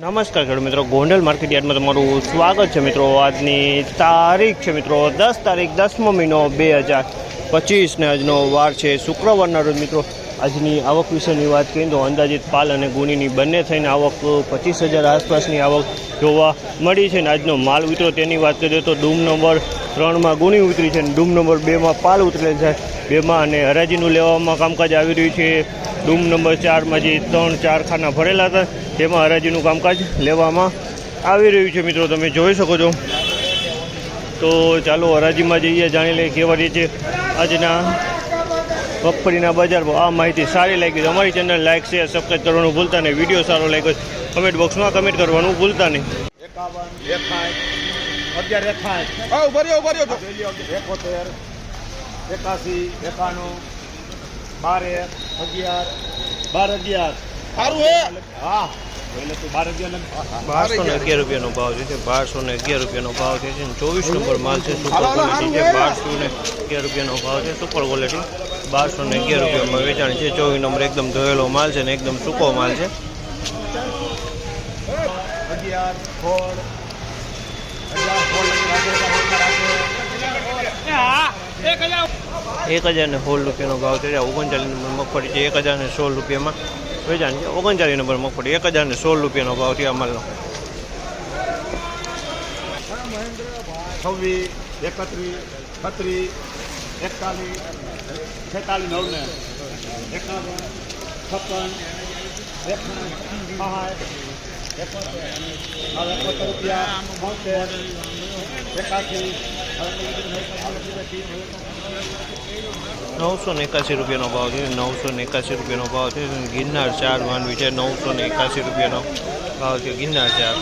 નમસ્કાર ખેડૂત મિત્રો. ગોંડલ માર્કેટ યાર્ડમાં તમારું સ્વાગત છે મિત્રો. આજની તારીખ છે મિત્રો, દસ તારીખ, દસમો મહિનો બે હજાર પચીસને આજનો વાર છે. શુક્રવારના રોજ મિત્રો, આજની આવક વિશેની વાત કરીએ તો અંદાજિત પાલ અને ગુણીની બંને થઈને આવક પચીસ હજાર આસપાસની આવક જોવા મળી છે ને આજનો માલ ઉતરો. તેની વાત કરીએ તો ડૂમ નંબર ત્રણમાં ગુણી ઉતરી છે અને ડૂમ નંબર બેમાં પાલ ઉતરેલ છે. બેમાં અને હરાજીનું લેવામાં કામકાજ આવી રહ્યું છે. ડૂમ નંબર ચારમાં જે ત્રણ ચાર ખાના ભરેલા હતા તેમાં હરાજીનું કામકાજ લેવામાં આવી રહ્યું છે. મિત્રો તમે જોઈ શકો છો. તો ચાલો હરાજીમાં જઈએ જાણી લઈએ કેવા રીતે આજના મગફળીના બજારમાં આ માહિતી સારી લાગી અમારી ચેનલ લાઇક શેર સબસ્ક્રાઈબ કરવાનું ભૂલતા નહીં. વીડિયો સારો લાગ્યો કમેન્ટ બોક્સમાં કમેન્ટ કરવાનું ભૂલતા નહીં. અગિયાર એકાઠ રહ્યો ઊભા રહ્યો. એકોતેર એકાસી એકાણું બાર એક અગિયાર બાર અગિયાર. સારું હે? હા. એટલે તું બાર અગિયાર લખ. બારસો ને અગિયાર. રૂપિયાનો ભાવ છે બારસો ને અગિયાર રૂપિયાનો ભાવ છે ચોવીસ નંબર માલ છે સુપર ક્વોલિટી છે બારસો ને અગિયાર રૂપિયાનો ભાવ છે સુપર ક્વોલિટી. બારસો ને અગિયાર રૂપિયામાં વેચાણ છે ચોવીસ નંબર એકદમ ધોયેલો માલ છે ને એકદમ સૂકો માલ છે. અગિયાર સોળ અગિયાર સોળ લખી રાખો, અગિયાર રાખો. એક હજાર ને સોળ રૂપિયાનો ભાવ છે ઓગણચાલીસ નંબર મગફળી છે એક હજાર ને સોળ રૂપિયામાં વેચાણ છે ઓગણચાલીસ નંબર મગફળી એક હજાર ને સોળ રૂપિયાનો ભાવ છે આ માલનો છવ્વીસ એકત્રીસ છત્રીસ એકતાલીસ છેતાલીસ નવ ને એકાવન છપ્પન એકાવન સાઠ એકોતેર હવે એકોતેર રૂપિયા બોતેર એકાસી નવસો ને એકાસી રૂપિયાનો ભાવ છે, નવસો ને એકાસી રૂપિયાનો ભાવ છે, ગિરનાર ચાર માંડવી છે, નવસો ને એકાસી રૂપિયાનો ભાવ છે, ગિરનાર ચાર.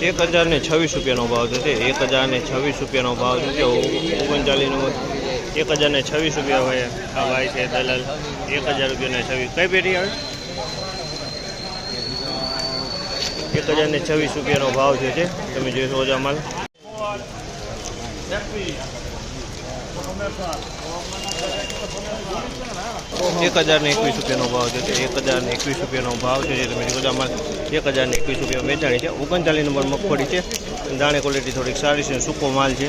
એક હજાર ને છવ્વીસ રૂપિયાનો ભાવ થશે, એક હજાર ને છવ્વીસ રૂપિયાનો ભાવ છે ઓગણચાલીસનો એક હજાર ને છવ્વીસ રૂપિયા હોય આ ભાઈ છે, દલાલ. એક હજાર રૂપિયા ને છવ્વીસ. કઈ પેઢી આવે? એક હજાર ને છવ્વીસ રૂપિયાનો ભાવ છે તમે જોઈ શકો છો અમાલ. માલ એક હજાર ને એકવીસ રૂપિયાનો ભાવ છે એક હજાર ને એકવીસ રૂપિયાનો ભાવ છે જે તમે છો માલ એક હજાર ને એકવીસ રૂપિયા વેચાણી છે. ઓગણચાલીસ નંબર મગફળી છે. દાણે ક્વોલિટી થોડીક સારી છે સૂકો માલ છે.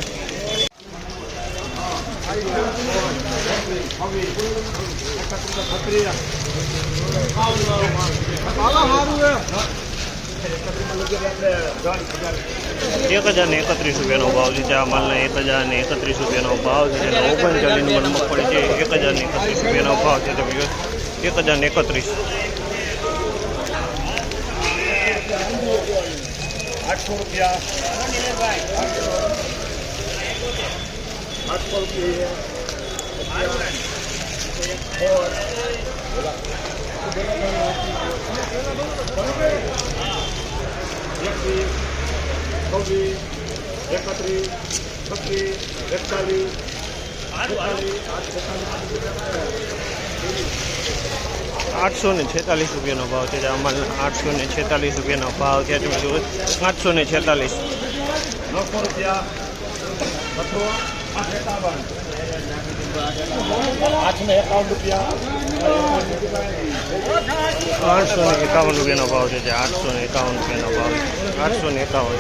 એક હજાર ને એકત્રીસ રૂપિયાનો ભાવ છે આ માલના એક હજાર ને એકત્રીસ રૂપિયાનો ભાવ છે અને ઓગણચાલીસ નંબર મગફળી છે એક હજાર ને એકત્રીસ રૂપિયાનો ભાવ છે. એક હજાર ને એકત્રીસ. આઠસો રૂપિયા. આઠસો રૂપિયા એકવીસ છવ્વીસ એકત્રીસ છત્રીસ એકતાલીસ આઠસો ને છેતાલીસ રૂપિયાનો ભાવ છે. માલના આઠસો ને છેતાલીસ રૂપિયાનો ભાવ છે. તમે જુઓ, આઠસો ને છેતાલીસ. નવસો રૂપિયા આઠસો ને એકાવન રૂપિયાનો ભાવ છે આઠસો ને એકાવન રૂપિયાનો ભાવ આઠસો ને એકાવન.